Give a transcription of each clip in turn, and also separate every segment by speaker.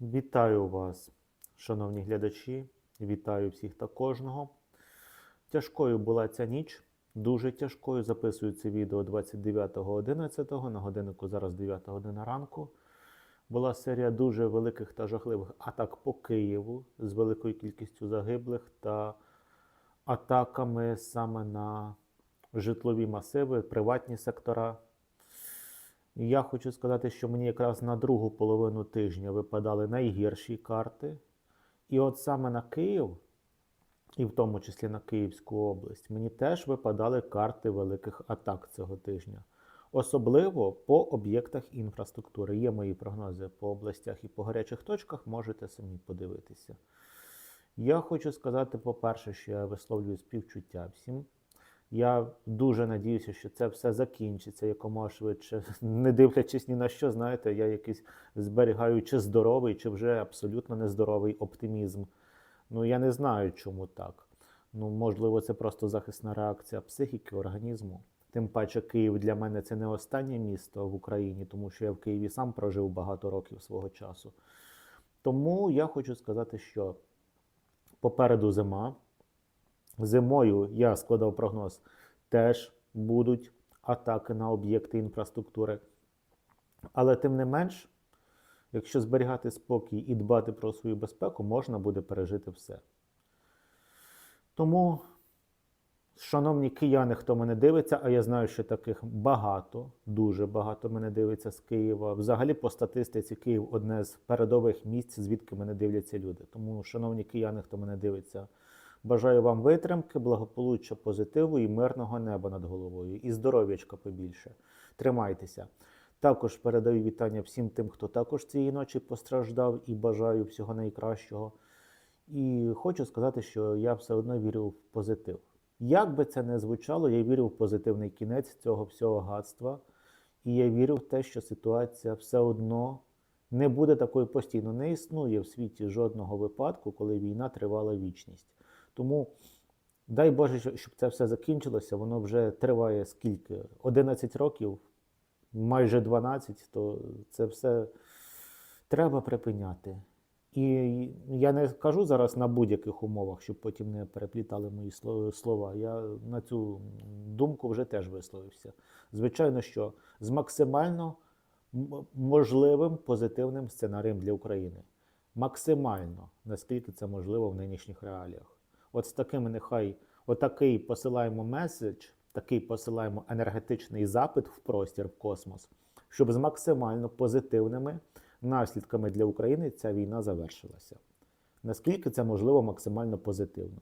Speaker 1: Вітаю вас, шановні глядачі, вітаю всіх та кожного. Тяжкою була ця ніч, дуже тяжкою. Записую це відео 29.11 на годиннику зараз 9 година ранку. Була серія дуже великих та жахливих атак по Києву з великою кількістю загиблих та атаками саме на житлові масиви, приватні сектора. Я хочу сказати, що мені якраз на другу половину тижня випадали найгірші карти. І от саме на Київ, і в тому числі на Київську область, мені теж випадали карти великих атак цього тижня. Особливо по об'єктах інфраструктури. Є мої прогнози по областях і по гарячих точках, можете самі подивитися. Я хочу сказати, по-перше, що я висловлюю співчуття всім. Я дуже надіюся, що це все закінчиться якомога швидше, не дивлячись ні на що, знаєте, я якийсь зберігаю чи здоровий, чи вже абсолютно нездоровий оптимізм. Ну я не знаю, чому так. Ну, можливо, це просто захисна реакція психіки, організму. Тим паче, Київ для мене це не останнє місто в Україні, тому що я в Києві сам прожив багато років свого часу. Тому я хочу сказати, що попереду зима. Зимою я складав прогноз, теж будуть атаки на об'єкти інфраструктури. Але тим не менш, якщо зберігати спокій і дбати про свою безпеку, можна буде пережити все. Тому, шановні кияни, хто мене дивиться, а я знаю, що таких багато, дуже багато мене дивиться з Києва. Взагалі, по статистиці, Київ одне з передових місць, звідки мене дивляться люди. Тому, шановні кияни, хто мене дивиться, Бажаю вам витримки, благополуччя, позитиву і мирного неба над головою. І здоров'ячка побільше. Тримайтеся. Також передаю вітання всім тим, хто також цієї ночі постраждав, і бажаю всього найкращого. І хочу сказати, що я все одно вірю в позитив. Як би це не звучало, я вірю в позитивний кінець цього всього гадства. І я вірю в те, що ситуація все одно не буде такою постійно. Не існує в світі жодного випадку, коли війна тривала вічність. Тому дай Боже, щоб це все закінчилося. Воно вже триває скільки? 11 років, майже 12, то це все треба припиняти. І я не кажу зараз на будь-яких умовах, щоб потім не переплітали мої слова. Я на цю думку вже теж висловився. Звичайно, що з максимально можливим позитивним сценарієм для України. Максимально, наскільки це можливо в нинішніх реаліях. От з такими нехай отакий посилаємо меседж, такий посилаємо енергетичний запит в простір, в космос, щоб з максимально позитивними наслідками для України ця війна завершилася. Наскільки це можливо максимально позитивно.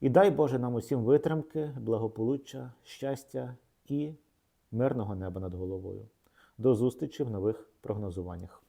Speaker 1: І дай Боже нам усім витримки, благополуччя, щастя і мирного неба над головою. До зустрічі в нових прогнозуваннях.